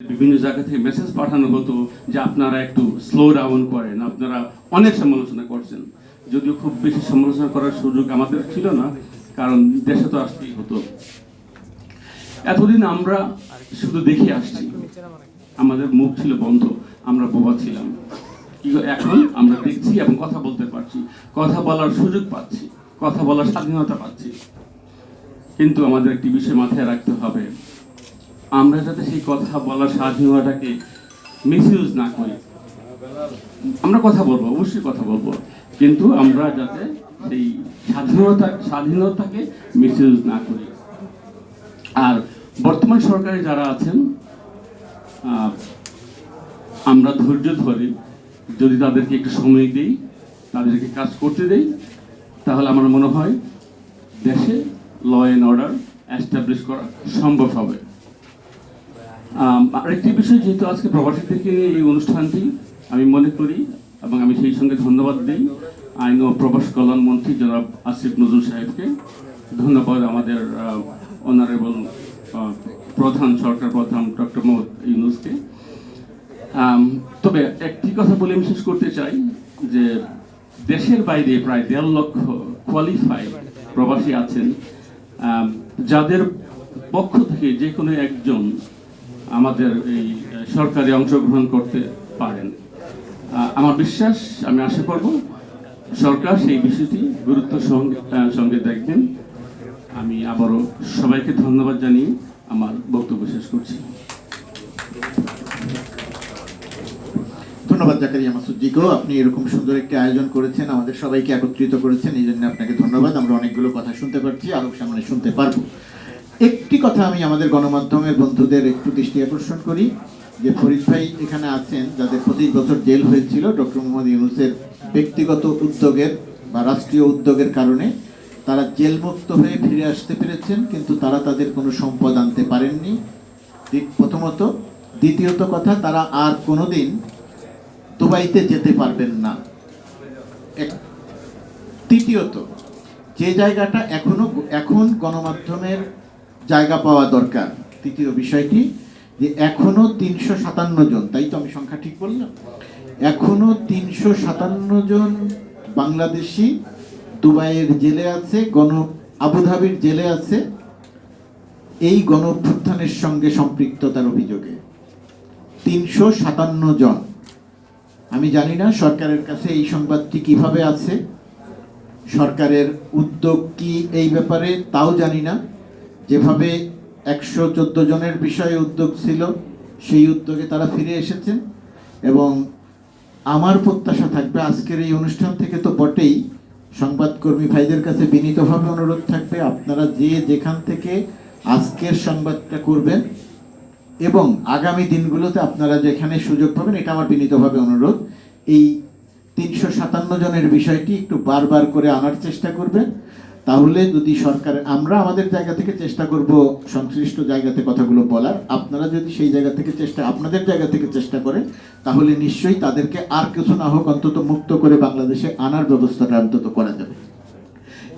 বিভিন্ন জায়গা থেকে মেসেজ পাঠানো হতো যে আপনারা একটু স্লো ডাউন করেন, আপনারা অনেক সমালোচনা করছেন। যদিও খুব বেশি সমালোচনা করার সুযোগ আমাদের ছিল না, কারণ দেশে তো আসতেই হতো। এতদিন আমরা শুধু দেখে আসছি। আমাদের মুখ ছিল বন্ধ, আমরা বোবা ছিলাম। এখন আমরা দেখছি এবং কথা বলতে পারছি, কথা বলার সুযোগ পাচ্ছি, কথা বলার স্বাধীনতা পাচ্ছি। কিন্তু আমাদের একটি বিষয় মাথায় রাখতে হবে। আমরা যাতে সেই কথা বলার স্বাধীনতাকে মিসইউজ না করি। আমরা কথা বলব, অবশ্যই কথা বলব। কিন্তু আমরা যাতে সেই স্বাধীনতা, স্বাধীনতাকে মিসইউজ না করি। আর বর্তমান সরকারে যারা আছেন আমরা ধৈর্য ধরি যদি তাদেরকে একটু সময় দিই, তাদেরকে কাজ করতে দেই, তাহলে আমার মনে হয় দেশে ল অ্যান্ড অর্ডার অ্যাস্টাবলিশ করা সম্ভব হবে। আরেকটি বিষয় যেহেতু আজকে প্রবাসীদেরকে নিয়ে এই অনুষ্ঠানটি আমি মনে করি এবং আমি সেই সঙ্গে ধন্যবাদ দিই আইন ও প্রবাস কল্যাণ মন্ত্রী জনাব আসিফ নজরুল সাহেবকে। ধন্যবাদ আমাদের অনারেবল প্রধান, সরকার প্রধান ডক্টর মোহাম্মদ ইউনুসকে। তবে একটি কথা বলে আমি শেষ করতে চাই যে দেশের বাইরে প্রায় দেড় লক্ষ কোয়ালিফাইড প্রবাসী আছেন। যাদের পক্ষ থেকে যে কোনো একজন আমাদের এই সরকারে অংশগ্রহণ করতে পারেন। আমার বিশ্বাস, আমি আশা করব, সরকার সেই বিষয়টি গুরুত্ব সঙ্গে দেখবেন। আমি আবারও সবাইকে ধন্যবাদ জানিয়ে আমার বক্তব্য শেষ করছি। ধন্যবাদ জাকারিয়া মাসুদ্দিকেও আপনি এরকম সুন্দর একটি আয়োজন করেছেন, আমাদের সবাইকে একত্রিত করেছেন, এই জন্য আপনাকে ধন্যবাদ। আমরা অনেকগুলো কথা শুনতে পারছি আরও সামনে শুনতে পারব। একটি কথা আমি আমাদের গণমাধ্যমের বন্ধুদের একটু দৃষ্টি আকর্ষণ করি, যে ফরিদ ভাই এখানে আছেন, যাদের পঁচিশ বছর জেল হয়েছিল, ডক্টর মোহাম্মদ ইউনুসের ব্যক্তিগত উদ্যোগের বা রাষ্ট্রীয় উদ্যোগের কারণে, তারা জেলমুক্ত হয়ে ফিরে আসতে পেরেছেন, কিন্তু তারা তাদের কোনো সম্পদ আনতে পারেননি। প্রথমত, দ্বিতীয়ত কথা, তারা আর কোনোদিন দুবাইতে যেতে পারবেন না। এক- তৃতীয়ত, যে জায়গাটা এখনও, এখন গণমাধ্যমের জায়গা পাওয়া দরকার। তৃতীয় বিষয়টি যে এখনও তিনশো সাতান্ন জন, তাই তো আমি সংখ্যা ঠিক বললাম? এখনও তিনশো সাতান্ন জন বাংলাদেশি দুবাইয়ের জেলে আছে, গণ আবুধাবির জেলে আছে, এই গণ সঙ্গে সম্পৃক্ততার অভিযোগে। তিনশো সাতান্ন জন। আমি জানি না সরকারের কাছে এই সংবাদটি কীভাবে আছে, সরকারের উদ্যোগ কি এই ব্যাপারে, তাও জানি না। যেভাবে একশো চোদ্দ জনের বিষয়ে উদ্যোগ ছিল, সেই উদ্যোগে তারা ফিরে এসেছেন এবং আমার প্রত্যাশা থাকবে আজকের এই অনুষ্ঠান থেকে তো বটেই। সংবাদকর্মী ভাইদের কাছে বিনীতভাবে অনুরোধ থাকবে, আপনারা যে যেখান থেকে আজকের সংবাদটা করবেন এবং আগামী দিনগুলোতে আপনারা যেখানে সুযোগ পাবেন, এটা আমার বিনীতভাবে অনুরোধ। এই তিনশো সাতান্ন জনের বিষয়টি একটু বারবার করে আনার চেষ্টা করবেন। তাহলে যদি সরকার আমরা আমাদের জায়গা থেকে চেষ্টা করব সংশ্লিষ্ট জায়গাতে কথাগুলো বলার। আপনারা যদি সেই জায়গা থেকে চেষ্টা আপনাদের জায়গা থেকে চেষ্টা করেন, তাহলে নিশ্চয়ই তাদেরকে আর কিছু না হোক অন্তত মুক্ত করে বাংলাদেশে আনার ব্যবস্থাটা অন্তত করা যাবে।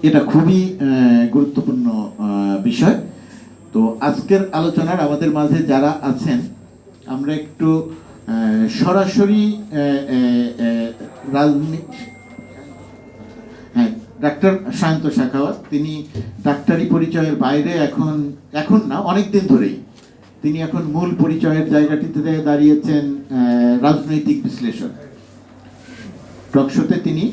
এটা খুবই গুরুত্বপূর্ণ বিষয়। তো আজকের আলোচনার আমাদের মাঝে যারা আছেন, আমরা একটু সরাসরি রাজনীতি ডাক্তার সায়ন্ত শাখাওয়াত। তিনি ডাক্তারি পরিচয়ের বাইরে এখন এখন না অনেক দিন ধরেই। তিনি এখন মূল পরিচয়ের জায়গাটিতে দাঁড়িয়েছেন রাজনৈতিক বিশ্লেষক। টকশোতে তিনি